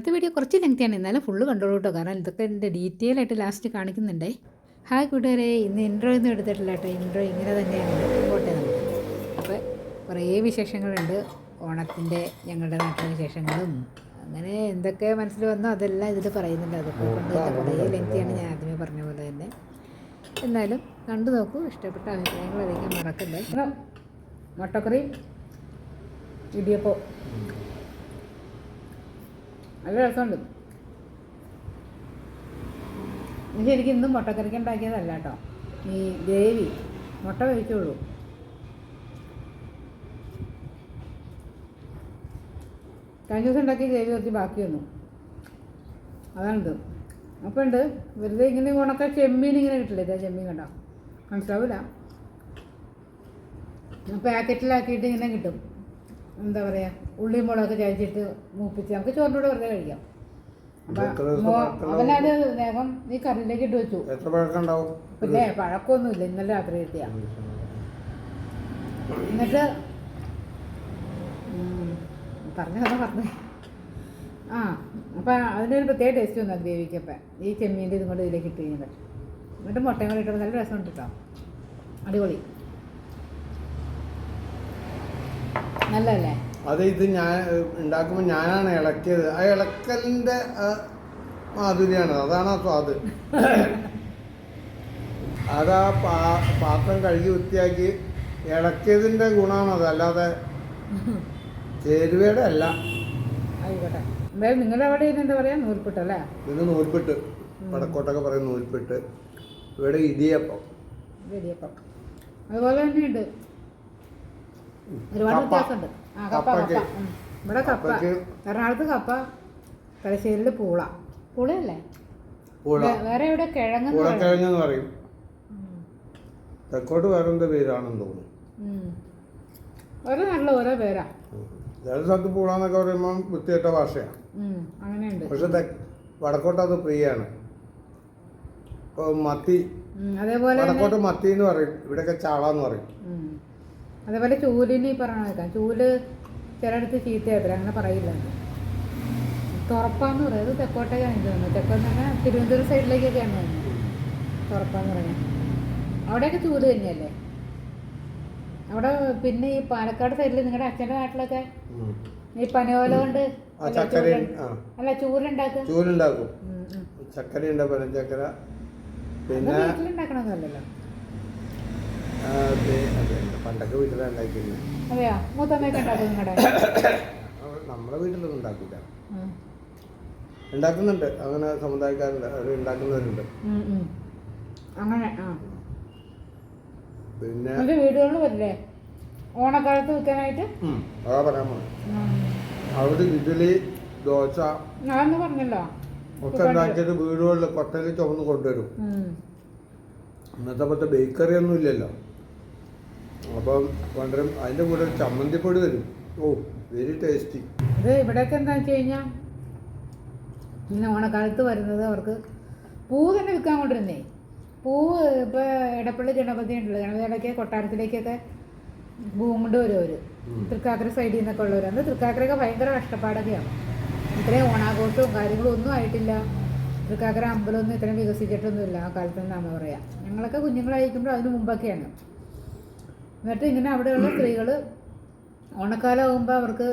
അടുത്ത വീഡിയോ കുറച്ച് ലെങ്തിയാണ് എന്നാലും ഫുള്ള് കണ്ടോളൂട്ടോ കാരണം ഇതൊക്കെ എന്റെ ഡീറ്റെയിൽ ആയിട്ട് ലാസ്റ്റ് കാണിക്കുന്നുണ്ടേ. ഹായ് കൂട്ടുകാരെ ഇന്ന് ഇൻട്രോ ഒന്നും എടുത്തിട്ടില്ല കേട്ടോ ഇൻട്രോ ഇങ്ങനെ തന്നെയാണ്. പോട്ടെ നമുക്ക്. അപ്പോൾ കുറേ വിശേഷങ്ങളുണ്ട്. ഓണത്തിന്റെ ഞങ്ങളുടെ നാട്ടിലെ വിശേഷങ്ങളും അങ്ങനെ എന്തൊക്കെ മനസ്സിൽ വന്നോ അതെല്ലാം ഇതിൽ പറയുന്നുണ്ട്. അതൊക്കെ കൊണ്ട് കുറേ ലെങ്തിയാണ് ഞാൻ ആദ്യമേ പറഞ്ഞ പോലെ തന്നെ. എന്നാലും കണ്ടു നോക്കൂ ഇഷ്ടപ്പെട്ട അഭിപ്രായങ്ങൾ അറിയിക്കാൻ മറക്കല്ലേ. മുട്ടക്കറി ഇടിയപ്പോൾ നല്ല രസമുണ്ട്. ഇത് ശരിക്കും ഇന്നും മുട്ടക്കറിക്ക് ഉണ്ടാക്കിയതല്ല കേട്ടോ. ഈ ഗ്രേവി മുട്ട കഴിച്ചോളൂ. കഴിഞ്ഞ ദിവസം ഉണ്ടാക്കിയ ഗ്രേവി കുറച്ച് ബാക്കി വന്നു. അതാണിത്. അപ്പോൾ ഉണ്ട് വെറുതെ ഇങ്ങനെ ഉണക്ക ചെമ്മീൻ ഇങ്ങനെ കിട്ടില്ല? ഇതാ ചെമ്മീൻ കണ്ടോ? മനസ്സിലാവില്ല പാക്കറ്റിലാക്കിയിട്ട് ഇങ്ങനെ കിട്ടും. എന്താ പറയുക ഉള്ളിയും മുളകൊക്കെ ചതച്ചിട്ട് മൂപ്പിച്ച് നമുക്ക് ചോറിനോട് വെറുതെ കഴിക്കാം. അപ്പം എത്ര ദിവസം മോ- പഴക്കമുള്ള അവനത് വേഗം ഈ കറിയിലേക്ക് ഇട്ട് വെച്ചു. പിന്നെ പഴക്കമൊന്നുമില്ല ഇന്നലെ രാത്രി കിട്ടിയ. എന്നിട്ട് പറഞ്ഞ കഥ പറഞ്ഞു. ആ അപ്പം അതിനൊരു പ്രത്യേക ടേസ്റ്റ് വന്നു ഗ്രേവിക്കപ്പം ഈ ചെമ്മീന്റെ ഇതും കൊണ്ട് ഇതിലേക്ക് ഇട്ട് കഴിഞ്ഞത് എന്നിട്ട് മുട്ടയും കൂടി ഇട്ടപ്പോൾ നല്ല രസമുണ്ട് കേട്ടോ അടിപൊളി. നല്ലതല്ലേ? അത് ഇത് ഞാൻ ഉണ്ടാക്കുമ്പോൾ ഞാനാണ് ഇളക്കിയത്. ആ ഇളക്കലിന്റെ മാധുര്യമാണ് മാധുര്യാണ്. അതാണ് ആ സ്വാദ് അത്. ആ പാ പാത്രം കഴുകി വൃത്തിയാക്കി ഇളക്കിയതിന്റെ ഗുണമാണത് അല്ലാതെ ചേരുവയുടെ അല്ല. ആയിക്കോട്ടെ. നിങ്ങളുടെ അവിടെ ഇതിന് പറയാ? പറയുക നൂൽപ്പുട്ടല്ലേ ഇതിന് നൂൽപ്പെട്ട് വടക്കോട്ടൊക്കെ പറയും നൂൽപ്പിട്ട് ഇവിടെ ഇടിയപ്പം. ഇടിയപ്പം. അതുപോലെ തന്നെയുണ്ട്. ഒരുപാട്. വ്യത്യാസമുണ്ട്. ആ കപ്പ കപ്പ. ഉം. ഇവിടെ കപ്പ. കപ്പയ്ക്ക്. എറണാകുളത്ത് കപ്പ തലശ്ശേരിയിൽ പൂള. പുളിയല്ലേ? പൂള. വേ- വേറെ എവിടെ? കിഴങ്ങ് പൂളക്കിഴങ്ങെന്ന് പറയും. തെക്കോട്ട് വേറെന്ത് പേരാണെന്ന് തോന്നുന്നു. ഓരോ നല്ല ഓരോ പേരാ. ഏത് സ്ഥലത്ത് പൂളാന്നൊക്കെ പറയുമ്പോൾ വൃത്തികെട്ട ഭാഷയാണ്. ഉം, അങ്ങനെയുണ്ട്. പക്ഷെ തെ- വടക്കോട്ട് അത് പ്രിയാണ് ഇപ്പോൾ മത്തി. ഉം, അതേപോലെ തന്നെ വടക്കോട്ട് മത്തി എന്ന് പറയും. ഇവിടെയൊക്കെ ചാള എന്ന് പറയും. ഉം. അതേപോലെ ചൂലിന് ഈ പറഞ്ഞ കേൾക്കാം ചൂൽ ചിലയിടത്ത് ചീത്തയാത്ര അങ്ങനെ പറയില്ല. തുറപ്പാന്ന് പറയുന്നത് തെക്കോട്ടേക്കാണ് എനിക്ക് തോന്നുന്നത്. തെക്കോട്ട് പറഞ്ഞാൽ തിരുവനന്തപുരം സൈഡിലേക്കൊക്കെയാണ് തോന്നുന്നത്. തുറപ്പാന്ന് പറഞ്ഞാൽ അവിടെയൊക്കെ ചൂൽ തന്നെയല്ലേ? അവിടെ പിന്നെ ഈ പാലക്കാട് സൈഡിൽ നിങ്ങളുടെ അച്ഛന്റെ നാട്ടിലൊക്കെ? ഈ പനയോല കൊണ്ട് അല്ല ചക്കര ചൂലുണ്ടാക്കും? ചക്കര ഉം. ചക്കരയുണ്ട് പനച്ചക്കര പിന്നെ വീട്ടിലുണ്ടാക്കണമെന്നല്ലല്ലോ പണ്ടൊക്കെ വീട്ടിലുണ്ടാക്കിയിരുന്നു അതെയോ? മൂത്തമ്മയൊക്കെ ഉണ്ടാക്കും നമ്മളെ വീട്ടിലൊന്നും ഉണ്ടാക്കില്ല ഉണ്ടാക്കുന്നുണ്ട്. അങ്ങനെ സമുദായക്കാരുണ്ട്. അവർ ഉണ്ടാക്കുന്നവരുണ്ട്. അങ്ങനെ പിന്നെ വീടുകളിൽ വരില്ലേ? ഓണക്കാലത്ത് വിൽക്കാനായിട്ട് അതാ പറയാൻ അവിടെ ഇഡ്ഡലി ദോശ പറഞ്ഞല്ലോ. ഒക്കെ ഉണ്ടാക്കിയിട്ട് വീടുകളിൽ കൊട്ടയിൽ ചുമന്ന് കൊണ്ടുവരും. ഇന്നത്തെ പോലത്തെ ബേക്കറി ഒന്നും ഇല്ലല്ലോ. അപ്പം കൊണ്ടുവരും അതിന്റെ കൂടെ ഒരു ചമ്മന്തിപ്പൊടി വരും. ഓ വെരി ടേസ്റ്റി ഇത് ഇവിടെയൊക്കെ എന്താ വെച്ച് കഴിഞ്ഞാൽ ഇന്ന് ഓണക്കാലത്ത് വരുന്നത് അവർക്ക് പൂ തന്നെ വിൽക്കാൻ കൊണ്ടിരുന്നേ പൂവ് ഇപ്പോൾ ഇടപ്പള്ളി ഗണപതി ഉണ്ടല്ലോ. ഗണപതി ഇടയ്ക്ക് കൊട്ടാരത്തിലേക്കൊക്കെ പൂവും കൊണ്ട് വരും അവർ ഉം. തൃക്കാക്കര സൈഡിൽ നിന്നൊക്കെ ഉള്ളവർ അന്ന് തൃക്കാക്കരയൊക്കെ ഭയങ്കര കഷ്ടപ്പാടൊക്കെയാണ് ഇത്രയും ഓണാഘോഷവും കാര്യങ്ങളും ഒന്നും ആയിട്ടില്ല. തൃക്കാക്കര അമ്പലമൊന്നും ഇത്രയും വികസിച്ചിട്ടൊന്നുമില്ല. ആ കാലത്ത് നമ്മൾ പറയാം. ഞങ്ങളൊക്കെ കുഞ്ഞുങ്ങളായിരിക്കുമ്പോൾ അതിന് മുമ്പൊക്കെയാണ്. എന്നിട്ട് ഇങ്ങനെ അവിടെയുള്ള സ്ത്രീകൾ ഓണക്കാലം ആകുമ്പോൾ അവർക്ക്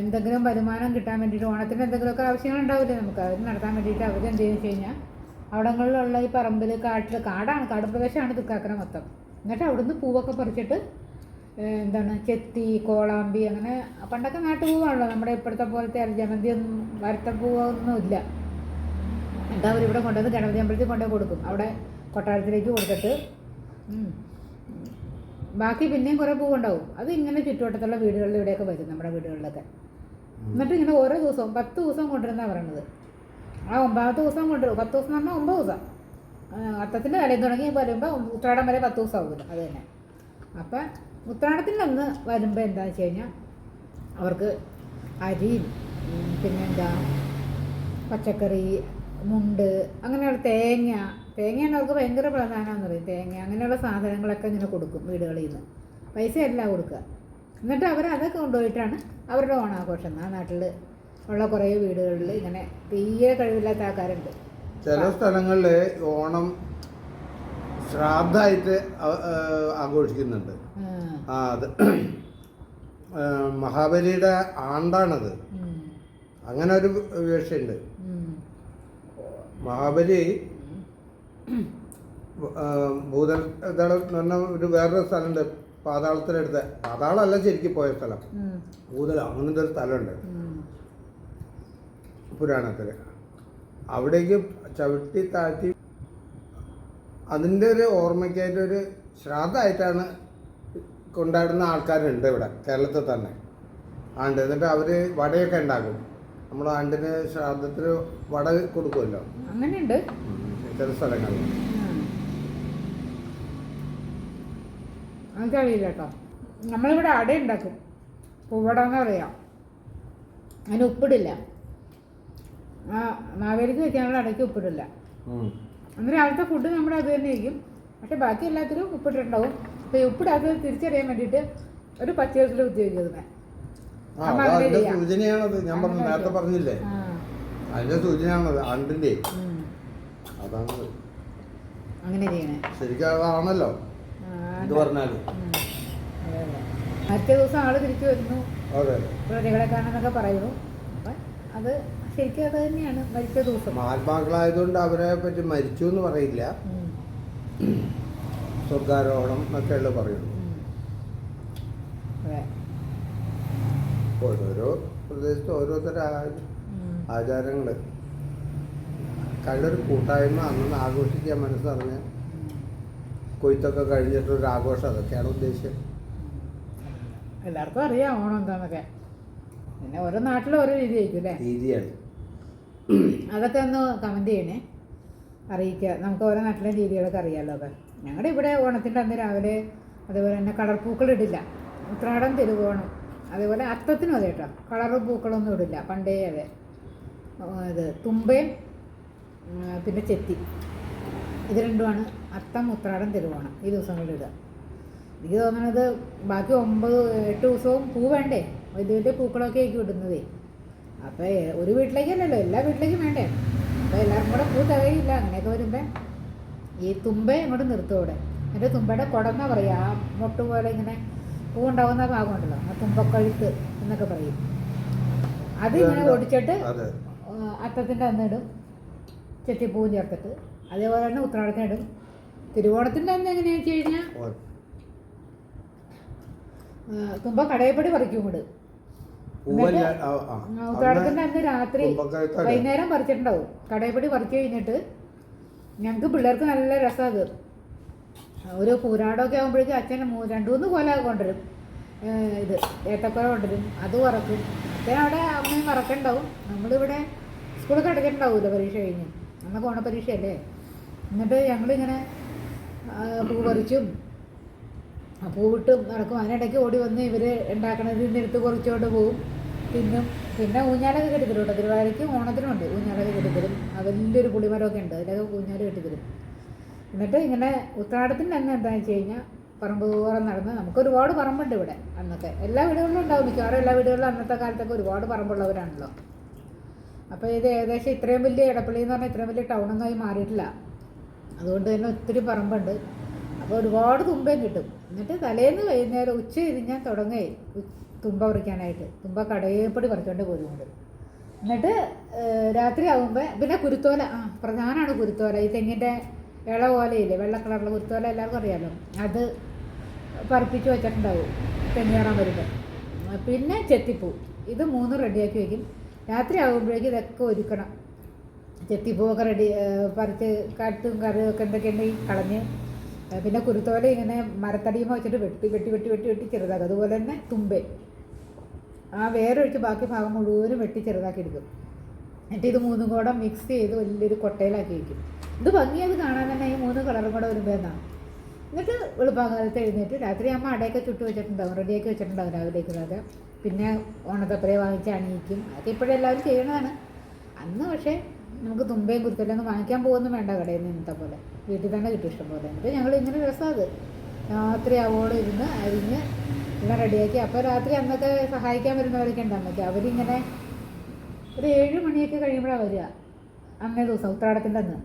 എന്തെങ്കിലും വരുമാനം കിട്ടാൻ വേണ്ടിയിട്ട് ഓണത്തിന് എന്തെങ്കിലുമൊക്കെ ആവശ്യങ്ങൾ ഉണ്ടാവില്ലേ നമുക്ക്? അവർ നടത്താൻ വേണ്ടിയിട്ട് അവരെന്ത് എന്ത് ചെയ്യുന്നു വെച്ച് കഴിഞ്ഞാൽ അവിടങ്ങളിലുള്ള ഈ പറമ്പിൽ കാട്ടിൽ കാടാണ് കാട് പ്രദേശമാണ് തൃക്കാക്കര മൊത്തം. എന്നിട്ട് അവിടുന്ന് പൂവൊക്കെ പറിച്ചിട്ട് എന്താണ് ചെത്തി കോളാമ്പി അങ്ങനെ പണ്ടൊക്കെ നാട്ടുപൂവാണല്ലോ നമ്മുടെ ഇപ്പോഴത്തെ പോലത്തെ ജമന്തി ഒന്നും വരത്തപ്പൂവൊന്നും ഇല്ല. എന്നിട്ട് അവരിവിടെ കൊണ്ടുവന്ന് ഗണപതി അമ്പലത്തിൽ കൊണ്ടുപോയി കൊടുക്കും. അവിടെ കൊട്ടാരത്തിലേക്ക് കൊടുത്തിട്ട് ബാക്കി പിന്നെയും കുറേ പൂവുണ്ടാവും. അത് ഇങ്ങനെ ചുറ്റുവട്ടത്തുള്ള വീടുകളിൽ ഇവിടെയൊക്കെ വരും നമ്മുടെ വീടുകളിലൊക്കെ. എന്നിട്ട് ഇങ്ങനെ ഓരോ ദിവസവും പത്ത് ദിവസം കൊണ്ടുവരുന്ന പറയണത്. ആ ഒമ്പതാമത്തെ ദിവസം കൊണ്ടുവരും. പത്ത് ദിവസം എന്ന് പറഞ്ഞാൽ ഒമ്പത് ദിവസം. അത്തത്തിന്റെ കാര്യം തുടങ്ങി വരുമ്പോൾ ഉത്രാടം വരെ പത്ത് ദിവസം ആവുമല്ലോ അത് തന്നെ. അപ്പം ഉത്രാടത്തിന്റെ അന്ന് വരുമ്പോൾ എന്താണെന്ന് വെച്ച് കഴിഞ്ഞാൽ അവർക്ക് അരിയും പിന്നെന്താ പച്ചക്കറി മുണ്ട് അങ്ങനെയുള്ള തേങ്ങ തേങ്ങയാണ് അവർക്ക് ഭയങ്കര പ്രധാനമാണെന്ന് പറയും. തേങ്ങ അങ്ങനെയുള്ള സാധനങ്ങളൊക്കെ ഇങ്ങനെ കൊടുക്കും വീടുകളിൽ നിന്ന്. പൈസയല്ല കൊടുക്കുക. എന്നിട്ട് അവർ അതൊക്കെ കൊണ്ടുപോയിട്ടാണ് അവരുടെ ഓണാഘോഷം. ആ നാട്ടിൽ ഉള്ള കുറേ വീടുകളിൽ ഇങ്ങനെ തീരെ കഴിവില്ലാത്ത ആൾക്കാരുണ്ട്. ചില സ്ഥലങ്ങളിൽ ഓണം ശ്രാദ്ധമായിട്ട് ആഘോഷിക്കുന്നുണ്ട്. ആ. അത് മഹാബലിയുടെ ആണ്ടാണത്. അങ്ങനെ ഒരു വിഷയമുണ്ട് മഹാബലി ഭൂതൽ ഇതാണ് എന്ന് പറഞ്ഞ ഒരു വേറൊരു സ്ഥലമുണ്ട്. പാതാളത്തിനടുത്ത്. പാതാളമല്ല ശരിക്കും പോയ സ്ഥലം. ഭൂതൽ ഭൂതല അങ്ങനത്തെ ഒരു സ്ഥലമുണ്ട്. പുരാണത്തിൽ അവിടേക്ക് ചവിട്ടി താഴ്ത്തി അതിന്റെ ഒരു ഓർമ്മയ്ക്കായിട്ട് ഒരു ശ്രാദ്ധമായിട്ടാണ് കൊണ്ടാടുന്ന ആൾക്കാരുണ്ട് ഇവിടെ കേരളത്തിൽ തന്നെ. ആണ്ട്. എന്നിട്ട് അവർ വടയൊക്കെ ഉണ്ടാക്കും. നമ്മൾ ആണ്ടിന് ശ്രാദ്ധത്തിന് വട കൊടുക്കുമല്ലോ. അങ്ങനെയുണ്ട്. ചില സ്ഥലങ്ങളിൽ ഉം. എനിക്കറിയില്ല കേട്ടോ. നമ്മളിവിടെ അട ഉണ്ടാക്കും. പൂവട എന്ന് പറയാം. അതിന് ഉപ്പിടില്ല. ആ മാവേലിക്ക് വെക്കാനുള്ള അടയ്ക്ക് ഉപ്പിടില്ല. അന്ന് രാവിലത്തെ ഫുഡ് നമ്മുടെ അത് തന്നെ ആയിരിക്കും. പക്ഷെ ബാക്കി എല്ലാത്തിലും ഉപ്പിട്ടുണ്ടാവും അപ്പോൾ ഈ ഉപ്പിടാത്തത് തിരിച്ചറിയാൻ വേണ്ടിയിട്ട് ഒരു പച്ചവെള്ളത്തിൽ ഉപയോഗിക്കുന്നത്. സൂചനയാണത്. ഞാൻ പറഞ്ഞു നേരത്തെ പറഞ്ഞില്ലേ? അതിന്റെ സൂചനയാണത്. ആണ്ടിന്റെ ഉം. അതാണ്. അങ്ങനെ ചെയ്യണേ. ശരിക്കും അതാണല്ലോ. ആ, ഇത് അതെ മറ്റേ ദിവസം ആൾ തിരിച്ചു വരുന്നു. പ്രതികളെ കാണാന്നൊക്കെ പറയുന്നു. അത് ശരിക്കും അത് തന്നെയാണ് മരിച്ച ദിവസം. മഹാത്മാക്കളായതുകൊണ്ട് അവരെ പറ്റി മരിച്ചു എന്ന് പറയില്ല. സ്വർഗാരോഹണം ഉം. അതെ. ഓരോരോ പ്രദേശത്ത് ഓരോരുത്തര ഉം. കഴിഞ്ഞൊരു കൂട്ടായ്മ അന്ന് ആഘോഷിക്കാൻ മനസ്സറിഞ്ഞ്. കൊയ്ത്തൊക്കെ കഴിഞ്ഞിട്ടൊരു ആഘോഷം. അതൊക്കെയാണ് ഉദ്ദേശം. എല്ലാവർക്കും അറിയാം ഓണം എന്താണെന്നൊക്കെ പിന്നെ ഓരോ നാട്ടിലും ഓരോ രീതി ആയിരിക്കും അല്ലേ? രീതിയാണ്. അതൊക്കെ ഒന്ന് കമന്റ് ചെയ്യണേ. അറിയിക്കുക. നമുക്ക് ഓരോ നാട്ടിലെ രീതികളൊക്കെ അറിയാമല്ലോ അതെ ഞങ്ങളുടെ ഇവിടെ ഓണത്തിന്റെ അന്ന് രാവിലെ അതേപോലെ തന്നെ കളർ പൂക്കൾ ഇടില്ല. ഉത്രാടം തിരുവോണം അതേപോലെ അത്തത്തിനും അതെ കേട്ടോ. കളർ പൂക്കളൊന്നും ഇടില്ല. പണ്ടേ അതെ. ഇത് തുമ്പയും പിന്നെ ചെത്തി. ഇത് രണ്ടുമാണ്. അത്തം ഉത്രാടം തിരുവോണം. ഈ ദിവസങ്ങളിൽ ഇടുക. എനിക്ക് തോന്നണത് ബാക്കി ഒമ്പത് എട്ട് ദിവസവും പൂ വേണ്ടേ? വലിയ വലിയ പൂക്കളൊക്കെ ആയിരിക്കും ഇടുന്നതേ. അപ്പോൾ ഒരു വീട്ടിലേക്കല്ലല്ലോ. എല്ലാ വീട്ടിലേക്കും വേണ്ടേ? അപ്പോൾ എല്ലാവർക്കും കൂടെ പൂ തികയില്ല. അങ്ങനെയൊക്കെ വരുമ്പോൾ ഈ തുമ്പ അങ്ങോട്ട് നിർത്തും അവിടെ. എന്റെ തുമ്പയുടെ കുടന്ന പറയുക ആ മൊട്ട് പോലെ ഇങ്ങനെ പൂ ഉണ്ടാവുന്ന ഭാഗമുണ്ടല്ലോ ആ തുമ്പക്കഴുത്ത് എന്നൊക്കെ പറയും. അത് ഇങ്ങനെ ഓടിച്ചിട്ട് അത്തത്തിന്റെ അന്ന് ഇടും ചെത്തിപ്പൂവും ചേർത്തിട്ട് അതേപോലെ തന്നെ ഉത്രാടത്തിന് ഇടും തിരുവോണത്തിന്റെ തന്നെ എങ്ങനെയാണെന്ന് വെച്ച് കഴിഞ്ഞാൽ തുമ്പ കടയപ്പടി പറിക്കും ആ. ഉത്രാടത്തിന്റെ അന്ന് രാത്രി. വൈകുന്നേരം പറിച്ചിട്ടുണ്ടാവും. കടയപ്പടി പറിച്ചു കഴിഞ്ഞിട്ട് ഞങ്ങൾക്ക് പിള്ളേർക്ക് നല്ല രസമാണ് ഒരു പൂരാടമൊക്കെ ആകുമ്പോഴേക്കും അച്ഛൻ രണ്ട് മൂന്ന് കൊല കൊണ്ടുവരും. ഇത് ഏത്തക്കൊല കൊണ്ടുവരും. അത് വറക്കും. അച്ഛൻ അവിടെ അമ്മയും വറക്കുണ്ടാവും. നമ്മളിവിടെ സ്കൂളൊക്കെ അടച്ചിട്ടുണ്ടാവുമല്ലോ പരീക്ഷ കഴിഞ്ഞ്? അന്നൊക്കെ ഓണപ്പരീക്ഷയല്ലേ എന്നിട്ട് ഞങ്ങളിങ്ങനെ പൂ പറിച്ചും പൂവിട്ടും നടക്കും. അതിനിടയ്ക്ക് ഓടി വന്ന് ഇവർ ഉണ്ടാക്കണത് എടുത്ത് കുറച്ചുകൊണ്ട് പോവും. തിന്നും. പിന്നെ ഊഞ്ഞാലൊക്കെ കെട്ടിത്തരും കേട്ടോ. തിരുവാതിരയ്ക്ക് ഓണത്തിനുണ്ട് ഊഞ്ഞാലൊക്കെ കെട്ടിത്തരും. വലിയൊരു പുളിമരമൊക്കെ ഉണ്ട്. അതിലൊക്കെ ഊഞ്ഞാൽ കെട്ടിത്തരും. എന്നിട്ട് ഇങ്ങനെ ഉത്രാടത്തിന്റെ അന്ന് എന്താണെന്ന് വെച്ച് കഴിഞ്ഞാൽ പറമ്പ് തോറും നടന്ന് നമുക്ക് ഒരുപാട് പറമ്പുണ്ട് ഇവിടെ അന്നത്തെ എല്ലാ വീടുകളിലും ഉണ്ടാവും മിക്കവാറും. എല്ലാ വീടുകളിലും അന്നത്തെ കാലത്തൊക്കെ ഒരുപാട് പറമ്പുള്ളവരാണല്ലോ. അപ്പോൾ ഇത് ഏകദേശം ഇത്രയും വലിയ ഇടപ്പള്ളി എന്ന് പറഞ്ഞാൽ ഇത്രയും വലിയ ടൗണൊന്നായി മാറിയിട്ടില്ല. അതുകൊണ്ട് തന്നെ ഒത്തിരി പറമ്പുണ്ട്. അപ്പോൾ ഒരുപാട് തുമ്പയും കിട്ടും. എന്നിട്ട് തലേന്ന് വൈകുന്നേരം ഉച്ച ഞാൻ തുടങ്ങേ തുമ്പ പറിക്കാനായിട്ട്. തുമ്പ കടയേപ്പടി പറിച്ചുകൊണ്ട് പോരുന്നുണ്ട്. എന്നിട്ട് രാത്രി ആകുമ്പോൾ പിന്നെ കുരുത്തോല. ആ പ്രധാനമാണ് കുരുത്തോല. ഈ തെങ്ങിന്റെ ഇള ഓലയില്ലേ വെള്ള കളറുള്ള കുരുത്തോല എല്ലാവർക്കും അറിയാമല്ലോ അത് പറപ്പിച്ച് വെച്ചിട്ടുണ്ടാവും. തെങ്ങ് കയറാൻ വരുമ്പോൾ പിന്നെ ചെത്തിപ്പൂ. ഇത് മൂന്ന് റെഡിയാക്കി വയ്ക്കും രാത്രി ആകുമ്പോഴേക്കും ഇതൊക്കെ ഒരുക്കണം. ചെത്തിപ്പൂവൊക്കെ റെഡി പറിച്ച് കാട്ടും കറിയും ഒക്കെ എന്തൊക്കെയുണ്ടെങ്കിൽ കളഞ്ഞ്. പിന്നെ കുരുത്തോല ഇങ്ങനെ മരത്തടിയുമ്പോൾ വെച്ചിട്ട് വെട്ടി വെട്ടി വെട്ടി വെട്ടി വെട്ടി ചെറുതാക്കും. അതുപോലെ തന്നെ തുമ്പേ. ആ വേരൊഴിച്ച് ബാക്കി ഭാഗം മുഴുവനും വെട്ടി ചെറുതാക്കി എടുക്കും. എന്നിട്ട് ഇത് മൂന്നും കൂടെ മിക്സ് ചെയ്ത് വലിയൊരു കൊട്ടയിലാക്കി വയ്ക്കും ഇത് ഭംഗിയത് കാണാൻ തന്നെ ഈ മൂന്ന് കളറും കൂടെ വരുമ്പോൾ എന്നാണ് എന്നിട്ട് വെളുപ്പാകാലത്ത് എഴുന്നേറ്റ് രാത്രി അമ്മ അടയൊക്കെ ചുട്ട് വെച്ചിട്ടുണ്ടാവും. റെഡിയാക്കി വെച്ചിട്ടുണ്ടാവും രാവിലേക്കുള്ളത്. പിന്നെ ഓണത്തപ്പരെ വാങ്ങിച്ച് അണിയിക്കും. അതൊക്കെ ഇപ്പോഴും എല്ലാവരും ചെയ്യണതാണ്. അന്ന് പക്ഷേ നമുക്ക് തുമ്പയും കുരുത്തലൊന്നും വാങ്ങിക്കാൻ പോകുന്നു വേണ്ട കടയിൽ നിന്ന് ഇന്നത്തെ പോലെ. വീട്ടിൽ തന്നെ കിട്ടും ഇഷ്ടം പോലെ. എന്നിട്ട് ഞങ്ങൾ ഇങ്ങനെ രസം അത്. രാത്രി അവോളം ഇരുന്ന് അരിഞ്ഞ് എല്ലാം റെഡിയാക്കി. അപ്പോൾ രാത്രി അന്നൊക്കെ സഹായിക്കാൻ വരുന്നവരൊക്കെ ഉണ്ട് അന്നൊക്കെ. അവരിങ്ങനെ ഒരു ഏഴ് മണിയൊക്കെ കഴിയുമ്പോഴാണ് വരിക. അന്നേ ദിവസം ഉത്രാടത്തിന്റെ അന്ന്.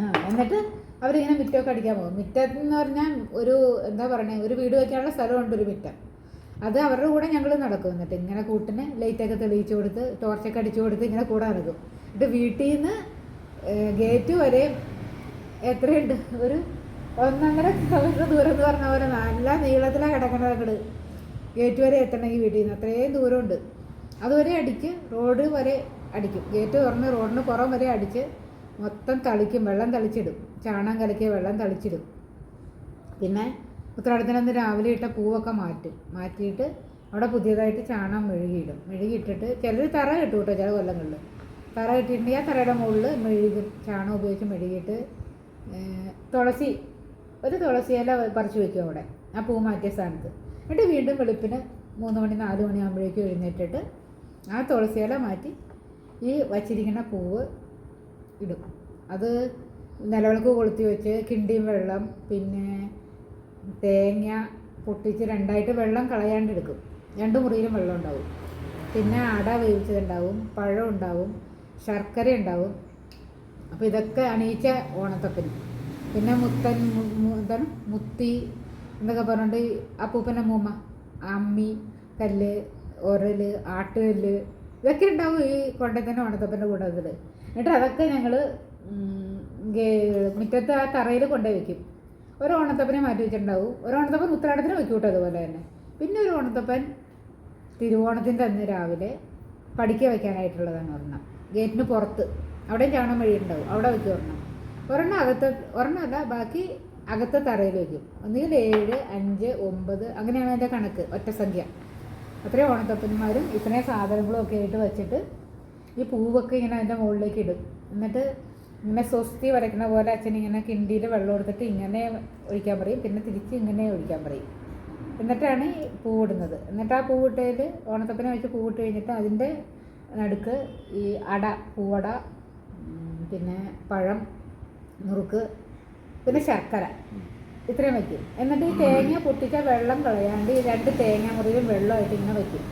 ആ എന്നിട്ട് അവരിങ്ങനെ മിറ്റമൊക്കെ അടിക്കാൻ പോകും. മിറ്റം എന്ന് പറഞ്ഞാൽ ഒരു എന്താ പറയുക ഒരു വീട് വയ്ക്കാനുള്ള സ്ഥലമുണ്ട് ഒരു മിറ്റം. അത് അവരുടെ കൂടെ ഞങ്ങൾ നടക്കും. എന്നിട്ട് ഇങ്ങനെ കൂട്ടിന് ലൈറ്റൊക്കെ തെളിയിച്ചു കൊടുത്ത് ടോർച്ചൊക്കെ അടിച്ചു കൊടുത്ത് ഇങ്ങനെ കൂടെ നടക്കും. എന്നിട്ട് വീട്ടിൽ നിന്ന് ഗേറ്റ് വരെ എത്രയുണ്ട്? ഒരു ഒന്നൊന്നര കിലോമീറ്റർ ദൂരം എന്ന് പറഞ്ഞ പോലെ നല്ല നീളത്തിലാണ് കിടക്കണത് അങ്ങോട്ട് ഗേറ്റ് വരെ എത്തണമെങ്കിൽ വീട്ടിൽ നിന്ന് അത്രയും ദൂരമുണ്ട്. അതുവരെ അടിക്ക്. റോഡ് വരെ അടിക്കും. ഗേറ്റ് തുറന്ന് റോഡിന് പുറം വരെ അടിച്ച് മൊത്തം തളിക്കും. വെള്ളം തളിച്ചിടും. ചാണകം കലക്കിയ വെള്ളം തളിച്ചിടും. പിന്നെ ഉത്രാടത്തിനന്ന് രാവിലെ ഇട്ട പൂവൊക്കെ മാറ്റും. മാറ്റിയിട്ട് അവിടെ പുതിയതായിട്ട് ചാണകം മെഴുകിയിടും. മെഴുകിയിട്ടിട്ട് ചിലർ തറ കിട്ടും കേട്ടോ ചില കൊല്ലങ്ങളിൽ തറ കിട്ടിയിട്ടുണ്ടെങ്കിൽ ആ തറയുടെ മുകളിൽ മെഴുകും ചാണകം ഉപയോഗിച്ച് മെഴുകിയിട്ട് തുളസി ഒരു തുളസി ഇല വയ്ക്കും അവിടെ. ആ പൂ മാറ്റിയ സ്ഥാനത്ത്. എന്നിട്ട് വീണ്ടും വെളുപ്പിന് മൂന്ന് മണി നാല് മണിയാകുമ്പോഴേക്കും എഴുന്നേറ്റിട്ട് ആ തുളസി മാറ്റി ഈ വച്ചിരിക്കുന്ന പൂവ് ഇടും. അത് നിലവിളക്ക് കൊളുത്തി വെച്ച് കിണ്ടിയും വെള്ളം പിന്നെ തേങ്ങ പൊട്ടിച്ച് രണ്ടായിട്ട് വെള്ളം കളയാണ്ടെടുക്കും. രണ്ട് മുറിയിലും വെള്ളം ഉണ്ടാവും. പിന്നെ അട വേവിച്ചതുണ്ടാവും പഴം ഉണ്ടാവും ശർക്കര ഉണ്ടാവും. അപ്പോൾ ഇതൊക്കെ അണിയിച്ച ഓണത്തപ്പന്. പിന്നെ മുത്തൻ മുത്തൻ മുത്തി എന്നൊക്കെ പറഞ്ഞിട്ട് ഈ അപ്പൂപ്പന്റെ മൂമ്മ അമ്മി കല്ല് ഒരൽ ആട്ടുകല്ല് ഇതൊക്കെ ഉണ്ടാവും ഈ കൊണ്ടത്തന്നെ ഓണത്തപ്പന്റെ കൂട്ടത്തിൽ. എന്നിട്ട് അതൊക്കെ ഞങ്ങൾ മുറ്റത്ത് ആ തറയിൽ കൊണ്ടുപോയി വെക്കും. ഒരു ഓണത്തപ്പനെ മാറ്റി വെച്ചിട്ടുണ്ടാവും. ഒരു ഓണത്തപ്പൻ ഉത്രാടത്തിന് വെക്കും കേട്ടോ അതുപോലെ തന്നെ. പിന്നെ ഒരു ഓണത്തപ്പൻ തിരുവോണത്തിന്റെ അന്ന് രാവിലെ പഠിക്ക വയ്ക്കാനായിട്ടുള്ളതാണ് ഒരെണ്ണം. ഗേറ്റിന് പുറത്ത്. അവിടെ ചാണം വഴി ഉണ്ടാവും അവിടെ വയ്ക്കും ഒരെണ്ണം. ഒരെണ്ണം അകത്ത് ഒരെണ്ണം അല്ല ബാക്കി അകത്തെ തറയിൽ വയ്ക്കും ഒന്നുകിൽ ഏഴ് അഞ്ച് ഒമ്പത് അങ്ങനെയാണ് അതിന്റെ കണക്ക്. ഒറ്റ സംഖ്യ. അത്രയും ഓണത്തപ്പന്മാരും ഇത്രയും സാധനങ്ങളും ഒക്കെ ആയിട്ട് വെച്ചിട്ട് ഈ പൂവൊക്കെ ഇങ്ങനെ അതിന്റെ മുകളിലേക്ക് ഇടും. എന്നിട്ട് ഇങ്ങനെ സ്വസ്തി വരയ്ക്കുന്ന പോലെ അച്ഛൻ ഇങ്ങനെ കിണ്ടിയിൽ വെള്ളം എടുത്തിട്ട് ഇങ്ങനെ ഒഴിക്കാൻ പറയും. പിന്നെ തിരിച്ച് ഇങ്ങനെ ഒഴിക്കാൻ പറയും. എന്നിട്ടാണ് ഈ പൂവിടുന്നത് എന്നിട്ട് ആ പൂവിട്ടതിൽ ഓണത്തപ്പനെ വെച്ച് പൂവിട്ട് കഴിഞ്ഞിട്ട് അതിന്റെ നടുക്ക് ഈ അട പൂവട പിന്നെ പഴം നുറുക്ക് പിന്നെ ശർക്കര ഇത്രയും വയ്ക്കും എന്നിട്ട് ഈ തേങ്ങ പൊട്ടിച്ച വെള്ളം കളയാണ്ട് ഈ രണ്ട് തേങ്ങ മുറിയിലും വെള്ളമായിട്ട് ഇങ്ങനെ വയ്ക്കും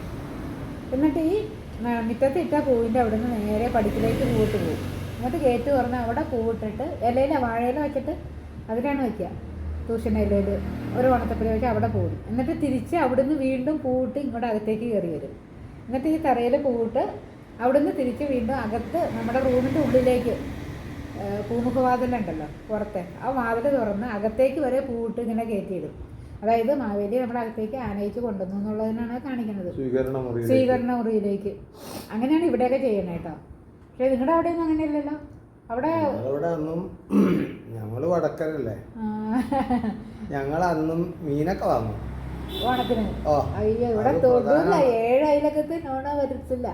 എന്നിട്ട് ഈ മുറ്റത്തിട്ട പൂവിന്റെ അവിടെ നിന്ന് നേരെ പടിക്കിലേക്ക് പൂവിട്ട് പോകും. എന്നിട്ട് ഗേറ്റ് തുറന്ന് അവിടെ പൂവിട്ടിട്ട് ഇലയില വാഴയില വെച്ചിട്ട് അതിലാണ് വയ്ക്കുക ട്യൂഷൻ ഇലയിൽ ഒരു ഓണത്തപ്പടി വെച്ച് അവിടെ പോകും എന്നിട്ട് തിരിച്ച് അവിടുന്ന് വീണ്ടും പൂവിട്ട് ഇങ്ങോട്ട് അകത്തേക്ക് കയറി വരും. എന്നിട്ട് ഈ തറയിൽ പൂവിട്ട് അവിടുന്ന് തിരിച്ച് വീണ്ടും അകത്ത് നമ്മുടെ റൂമിന്റെ ഉള്ളിലേക്ക് പൂമുഖവാതിലുണ്ടല്ലോ പുറത്തെ. ആ വാതിൽ തുറന്ന് അകത്തേക്ക് വരെ പൂവിട്ട് ഇങ്ങനെ കയറ്റിയിടും അതായത് മാവേലി നമ്മുടെ അകത്തേക്ക് ആനയിച്ച് കൊണ്ടുവന്നു എന്നുള്ളതിനാണ് കാണിക്കുന്നത്. സ്വീകരണ മുറിയിലേക്ക് അങ്ങനെയാണ് ഇവിടെയൊക്കെ ചെയ്യണേ കേട്ടോ പക്ഷേ നിങ്ങളുടെ അവിടെയൊന്നും അങ്ങനെയല്ലല്ലോ? അവിടെ ഞങ്ങളിവിടെ അന്നും ഞങ്ങൾ വടക്കരല്ലേ? ഞങ്ങൾ അന്നും മീനൊക്കെ വാങ്ങും. ഓണത്തിന് അയ്യോ ഇവിടെ പ്രധാനമാണ്. ഏഴ് അയലക്കത്ത് നോണ വരുത്തില്ല.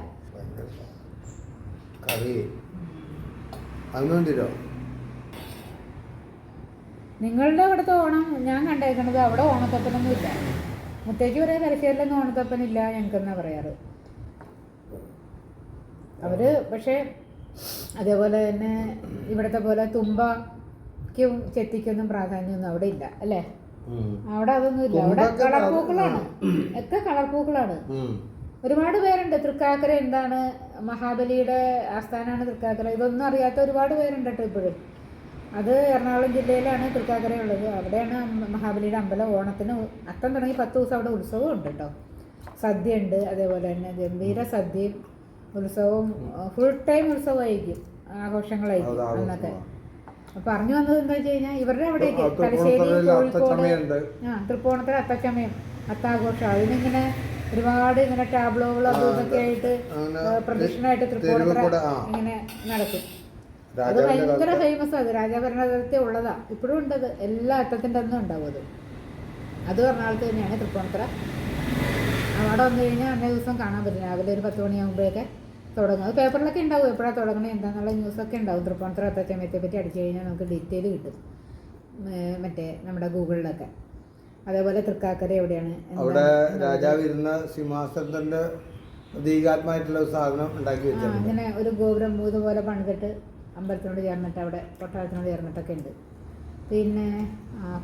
കറി. അങ്ങോട്ടിരോ നിങ്ങളുടെ അവിടുത്തെ ഓണം ഞാൻ കണ്ടേക്കണത് അവിടെ ഓണത്തപ്പനൊന്നും ഇല്ല മുത്തേക്ക് പറയാൻ തലശ്ശേരിലൊന്നും ഓണത്തപ്പനില്ല ഞങ്ങൾക്കെന്നാ പറയാറ്. അവർ പക്ഷേ അതേപോലെ തന്നെ ഇവിടത്തെ പോലെ തുമ്പയ്ക്കും ചെത്തിക്കൊന്നും പ്രാധാന്യമൊന്നും അവിടെ ഇല്ല അല്ലേ? അവിടെ അതൊന്നും ഇല്ല. അവിടെ കളർ പൂക്കളാണ്. ഒക്കെ കളർ പൂക്കളാണ്. ഒരുപാട് പേരുണ്ട്. തൃക്കാക്കര എന്താണ് മഹാബലിയുടെ ആസ്ഥാനമാണ് തൃക്കാക്കര. ഇതൊന്നും അറിയാത്ത ഒരുപാട് പേരുണ്ട് കേട്ടോ ഇപ്പോഴും. അത് എറണാകുളം ജില്ലയിലാണ് തൃക്കാക്കര ഉള്ളത്. അവിടെയാണ് മഹാബലിയുടെ അമ്പലം. ഓണത്തിന് അത്തം തുടങ്ങി പത്ത് ദിവസം അവിടെ ഉത്സവം ഉണ്ട് കേട്ടോ. സദ്യ ഉണ്ട് അതേപോലെ തന്നെ ഗംഭീര സദ്യയും ഉത്സവവും ഫുൾ ടൈം ഉത്സവമായിരിക്കും. ആഘോഷങ്ങളായിരിക്കും അന്നത്തെ. പറഞ്ഞു വന്നത് എന്താ വെച്ച് കഴിഞ്ഞാൽ ഇവരുടെ അവിടേക്ക് തലശ്ശേരി കോഴിക്കോട്. ആ തൃപ്പൂണിത്തുറ അത്തച്ചമയം അത്താഘോഷം അതിനിങ്ങനെ ഒരുപാട് ഇങ്ങനെ ടാബ്ലോകളും അതും. ഇതൊക്കെ ആയിട്ട് പ്രദക്ഷിണമായിട്ട് തൃപ്പൂണിത്തുറ. ഇങ്ങനെ നടക്കും. അത് ഭയങ്കര ഫേമസ് അത് രാജാഭരണത്തെ ഉള്ളതാ. ഇപ്പോഴും ഉണ്ടത് എല്ലാ അത്തത്തിന്റെ അന്നും ഉണ്ടാവും അത്. അത് എറണാകുളത്ത് തന്നെയാണ് തൃപ്പൂണിത്തുറ. അവിടെ വന്നു കഴിഞ്ഞാൽ അന്നേ ദിവസം കാണാൻ പറ്റും. രാവിലെ ഒരു പത്ത് മണിയാകുമ്പോഴൊക്കെ തുടങ്ങും. അത് പേപ്പറിലൊക്കെ ഉണ്ടാവും. എപ്പോഴാണ് തുടങ്ങണേ എന്താണെന്നുള്ള ന്യൂസൊക്കെ ഉണ്ടാവും. തൃപ്പൂണിത്തുറ അത്തച്ചമയത്തെ പറ്റി അടിച്ചു കഴിഞ്ഞാൽ നമുക്ക് ഡീറ്റെയിൽ കിട്ടും. മറ്റേ നമ്മുടെ ഗൂഗിളിലൊക്കെ. അതേപോലെ തൃക്കാക്കര എവിടെയാണ്? അവിടെ രാജാവ് ഇരുന്ന സിംഹാസനത്തിന്റെ പ്രതീകാത്മായിട്ടുള്ള ഒരു സാധനം ഉണ്ടാക്കി വെച്ചാൽ അങ്ങനെ ഒരു ഗോപുരം ഇതുപോലെ പണിതിട്ട് അമ്പലത്തിനോട് ചേർന്നിട്ട് അവിടെ കൊട്ടാരത്തിനോട് ചേർന്നിട്ടൊക്കെ ഉണ്ട്. പിന്നെ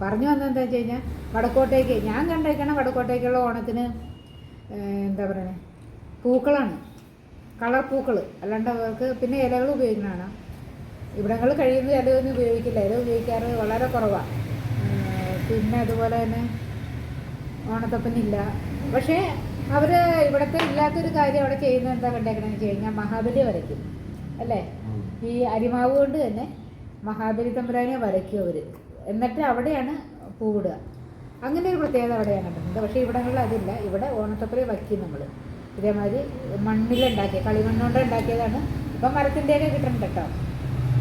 പറഞ്ഞു വന്നത് എന്താ വെച്ച് കഴിഞ്ഞാൽ വടക്കോട്ടേക്ക്. ഞാൻ കണ്ടേക്കണ വടക്കോട്ടേക്കുള്ള ഓണത്തിന് എന്താ പറയുക പൂക്കളാണ്. കളർ പൂക്കൾ അല്ലാണ്ട് അവർക്ക് പിന്നെ ഇലകൾ ഉപയോഗിക്കുന്നതാണ്. ഇവിടങ്ങൾ കഴിയുന്നത് ഇലയൊന്നും ഉപയോഗിക്കില്ല. ഇല ഉപയോഗിക്കാറ് വളരെ കുറവാണ് പിന്നെ അതുപോലെ തന്നെ ഓണത്തപ്പനില്ല. പക്ഷേ അവർ ഇവിടുത്തെ ഇല്ലാത്തൊരു കാര്യം അവിടെ ചെയ്യുന്നത് എന്താ കണ്ടേക്കണമെന്ന് വെച്ച് കഴിഞ്ഞാൽ മഹാബലി വരയ്ക്കും. അല്ലേ? ഈ അരിമാവ് കൊണ്ട് തന്നെ മഹാബലി തമ്പുരാനെ വരയ്ക്കും അവർ എന്നിട്ട് അവിടെയാണ് പൂവിടുക. അങ്ങനെ ഒരു പ്രത്യേകത അവിടെയാണ് കണ്ടിട്ടുണ്ട് പക്ഷേ ഇവിടങ്ങളിൽ അതില്ല. ഇവിടെ ഓണത്തപ്പനെ വയ്ക്കും നമ്മൾ ഇതേമാതിരി മണ്ണിലുണ്ടാക്കിയ കളിമണ്ണുകൊണ്ട് ഉണ്ടാക്കിയതാണ്. ഇപ്പം മരത്തിന്റെയൊക്കെ കിട്ടുന്നുണ്ട് കേട്ടോ.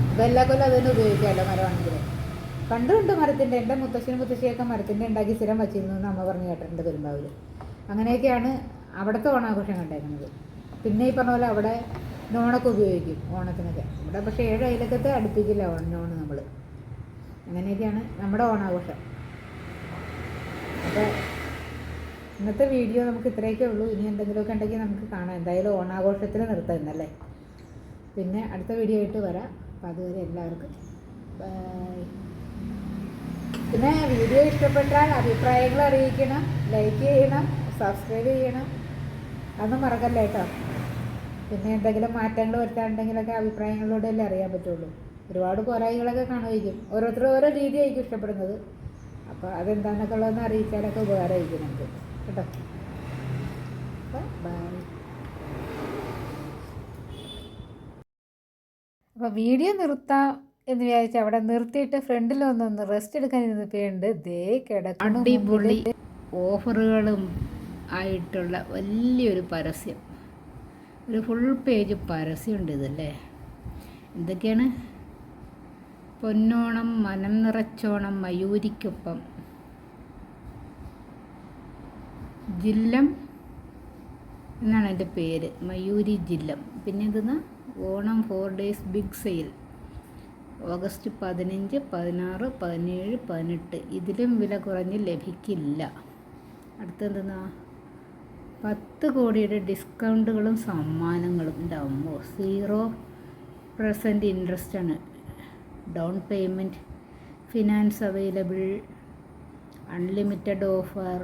ഇപ്പം എല്ലാ കൊല്ലം അതുതന്നെ ഉപയോഗിക്കാമല്ലോ മരമാണെങ്കിൽ പണ്ടുണ്ട് മരത്തിന്റെ. എന്റെ മുത്തശ്ശനും മുത്തശ്ശിയൊക്കെ മരത്തിന്റെ ഉണ്ടാക്കി സ്ഥിരം വച്ചിരുന്നു എന്ന് അമ്മ പറഞ്ഞു കേട്ടിട്ടുണ്ട് പെരുമ്പാവൂർ അങ്ങനെയൊക്കെയാണ് അവിടുത്തെ ഓണാഘോഷം കണ്ടേക്കുന്നത്. പിന്നെ ഈ പറഞ്ഞ പോലെ അവിടെ നോണൊക്കെ ഉപയോഗിക്കും ഓണത്തിനൊക്കെ. ഇവിടെ പക്ഷേ ഏഴ് അയലക്കത്തെ അടുപ്പിക്കില്ല ഓണോണ് നമ്മൾ അങ്ങനെയൊക്കെയാണ് നമ്മുടെ ഓണാഘോഷം. അപ്പോൾ ഇന്നത്തെ വീഡിയോ നമുക്ക് ഇത്രയൊക്കെ ഉള്ളൂ. ഇനി എന്തെങ്കിലുമൊക്കെ ഉണ്ടെങ്കിൽ നമുക്ക് കാണാം. എന്തായാലും ഓണാഘോഷത്തിൽ നിർത്താം ഇന്നല്ലേ പിന്നെ അടുത്ത വീഡിയോ ആയിട്ട് വരാം. അപ്പോൾ അതുവരെ എല്ലാവർക്കും പിന്നെ വീഡിയോ ഇഷ്ടപ്പെട്ടാൽ അഭിപ്രായങ്ങൾ അറിയിക്കണം ലൈക്ക് ചെയ്യണം സബ്സ്ക്രൈബ് ചെയ്യണം. അതൊന്നും മറക്കല്ല കേട്ടോ? പിന്നെ എന്തെങ്കിലും മാറ്റങ്ങൾ വരുത്താണ്ടെങ്കിലൊക്കെ അഭിപ്രായങ്ങളിലൂടെ അല്ലേ അറിയാൻ പറ്റുള്ളൂ. ഒരുപാട് പോരായികളൊക്കെ കാണുമായിരിക്കും. ഓരോരുത്തരും ഓരോ രീതിയായിരിക്കും ഇഷ്ടപ്പെടുന്നത്. അപ്പോൾ അതെന്താണെന്നൊക്കെ ഉള്ളതെന്ന് അറിയിച്ചാലൊക്കെ ഉപകാരമായിരിക്കും നമുക്ക് കേട്ടോ? അപ്പോൾ ബൈ അപ്പോൾ വീഡിയോ നിർത്താം എന്ന് വിചാരിച്ച് അവിടെ നിർത്തിയിട്ട് ഫ്രണ്ടിൽ ഒന്നൊന്ന് റെസ്റ്റ് എടുക്കാൻ പേണ്ട് ദേ കിടക്കണം അടിപൊളി ഓഫറുകളും ആയിട്ടുള്ള വലിയൊരു പരസ്യം. ഒരു ഫുൾ പേജ് പരസ്യമുണ്ട് ഇതല്ലേ? എന്തൊക്കെയാണ്? പൊന്നോണം മനം നിറച്ചോണം മയൂരിക്കൊപ്പം. ജില്ലം എന്നാണ് എന്റെ പേര്. മയൂരി ജില്ലം. പിന്നെ ഇതെന്ന് Onam four days big sale August പതിനഞ്ച് പതിനാറ് പതിനേഴ് പതിനെട്ട്. ഇതിലും വില കുറഞ്ഞ് ലഭിക്കില്ല. അടുത്തെന്തെന്നാ പത്ത് കോടിയുടെ ഡിസ്കൗണ്ടുകളും സമ്മാനങ്ങളും ഉണ്ടാവുമ്പോൾ zero percent ഇൻട്രസ്റ്റാണ് down payment finance available unlimited offer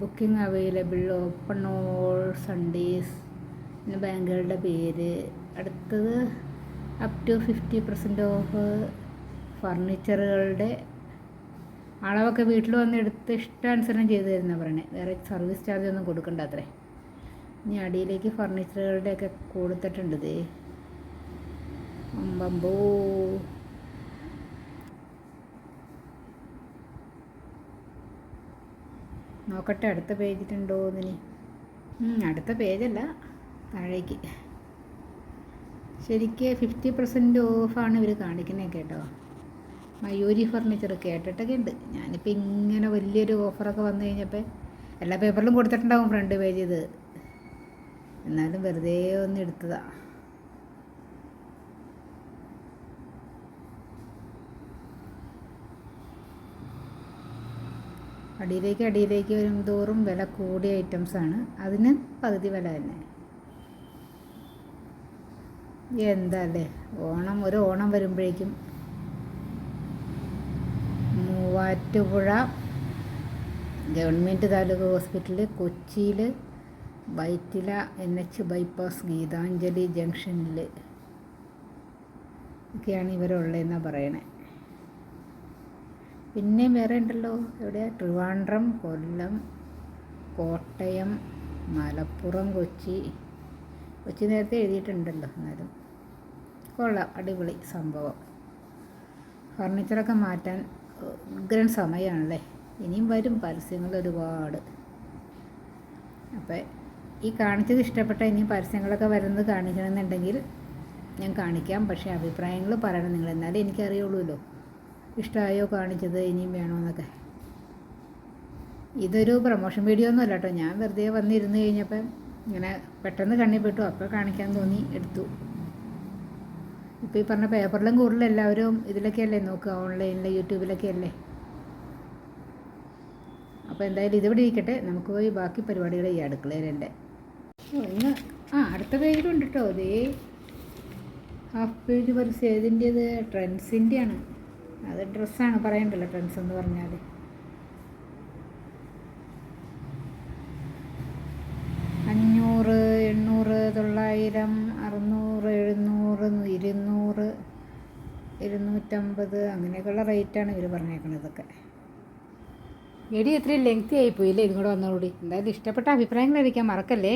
booking available open all Sundays പിന്നെ ബാങ്കുകളുടെ പേര്. അടുത്തത് up to fifty percent off ഫർണിച്ചറുകളുടെ അളവൊക്കെ വീട്ടിൽ വന്ന് എടുത്ത് ഇഷ്ടാനുസരണം ചെയ്തു തരുന്ന പറയണേ. വേറെ സർവീസ് ചാർജ് ഒന്നും കൊടുക്കണ്ട അത്രേ. ഇനി അടിയിലേക്ക് ഫർണിച്ചറുകളുടെയൊക്കെ കൊടുത്തിട്ടുണ്ട് ദേ bambu. നോക്കട്ടെ അടുത്ത പേജിട്ടുണ്ടോ എന്നിനി അടുത്ത പേജല്ല താഴേക്ക്. ശരിക്ക് ഫിഫ്റ്റി പെർസെന്റ് ഓഫാണ് ഇവർ കാണിക്കുന്നത് കേട്ടോ. മയൂരി ഫർണിച്ചർ കേട്ടിട്ടൊക്കെ ഉണ്ട്. ഞാനിപ്പോൾ ഇങ്ങനെ വലിയൊരു ഓഫറൊക്കെ വന്നു കഴിഞ്ഞപ്പോൾ എല്ലാ പേപ്പറിലും കൊടുത്തിട്ടുണ്ടാവും ഫ്രണ്ട് പേജ് ഇത്. എന്നാലും വെറുതെ ഒന്ന് എടുത്തതാ. അടിയിലേക്ക് അടിയിലേക്ക് വരും തോറും വില കൂടിയ ഐറ്റംസാണ് അതിന് പകുതി വില തന്നെ. എന്താ അല്ലേ? ഓണം ഒരു ഓണം വരുമ്പോഴേക്കും മൂവാറ്റുപുഴ ഗവൺമെന്റ് താലൂക്ക് ഹോസ്പിറ്റലിൽ കൊച്ചിയിൽ Vyttila N H bypass Geethanjali ജംഗ്ഷനിൽ ഒക്കെയാണ് ഇവരുള്ളതെന്നാണ് പറയണേ. പിന്നെയും വേറെ ഉണ്ടല്ലോ. എവിടെ ട്രിവാൻഡ്രം കൊല്ലം കോട്ടയം മലപ്പുറം കൊച്ചി. കൊച്ചി നേരത്തെ എഴുതിയിട്ടുണ്ടല്ലോ എന്നാലും. കൊള്ളാം. അടിപൊളി സംഭവം. ഫർണിച്ചറൊക്കെ മാറ്റാൻ ഉഗ്രൻ സമയമാണല്ലേ ഇനിയും വരും പരസ്യങ്ങൾ ഒരുപാട്. അപ്പോൾ ഈ കാണിച്ചത് ഇഷ്ടപ്പെട്ട ഇനിയും പരസ്യങ്ങളൊക്കെ വരുന്നത് കാണിക്കണമെന്നുണ്ടെങ്കിൽ ഞാൻ കാണിക്കാം. പക്ഷേ അഭിപ്രായങ്ങൾ പറയണം നിങ്ങൾ. എന്നാലേ എനിക്കറിയുള്ളൂല്ലോ. ഇഷ്ടമായോ കാണിച്ചത് ഇനിയും വേണമെന്നൊക്കെ ഇതൊരു പ്രൊമോഷൻ വീഡിയോ ഒന്നും അല്ല കേട്ടോ ഞാൻ വെറുതെ വന്നിരുന്ന് കഴിഞ്ഞപ്പം ഇങ്ങനെ പെട്ടെന്ന് കണ്ണിപ്പെട്ടു അപ്പോൾ കാണിക്കാൻ തോന്നി എടുത്തു. ഇപ്പോൾ ഈ പറഞ്ഞ പേപ്പറിലും കൂടുതൽ എല്ലാവരും ഇതിലൊക്കെയല്ലേ നോക്കുക. ഓൺലൈനിലെ യൂട്യൂബിലൊക്കെ അല്ലേ അപ്പോൾ എന്തായാലും ഇതിവിടെ ഇരിക്കട്ടെ. നമുക്ക് പോയി ബാക്കി പരിപാടികൾ ഈ അടുക്കളയിലുണ്ട് ഇന്ന് ആ അടുത്ത പേജിലുണ്ട് കേട്ടോ അതേ ഹാഫ് പേജ് പരസ്യം ഏതിന്റേത് ട്രെൻഡ്സിന്റെയാണ് അത് ഡ്രസ്സാണ് പറയണ്ടല്ലോ ഫ്രണ്ട്സ് എന്ന് പറഞ്ഞാൽ അഞ്ഞൂറ് എണ്ണൂറ് തൊള്ളായിരം അറുന്നൂറ് എഴുന്നൂറ് ഇരുന്നൂറ് ഇരുന്നൂറ്റമ്പത് അങ്ങനെയൊക്കെയുള്ള റേറ്റാണ് ഇവർ പറഞ്ഞേക്കണതൊക്കെ. എടി ഇത്രയും ലെങ്തി ആയിപ്പോയില്ലേ ഇതും കൂടെ വന്നോടി എന്തായാലും ഇഷ്ടപ്പെട്ട അഭിപ്രായങ്ങൾ അറിയിക്കാൻ മറക്കല്ലേ?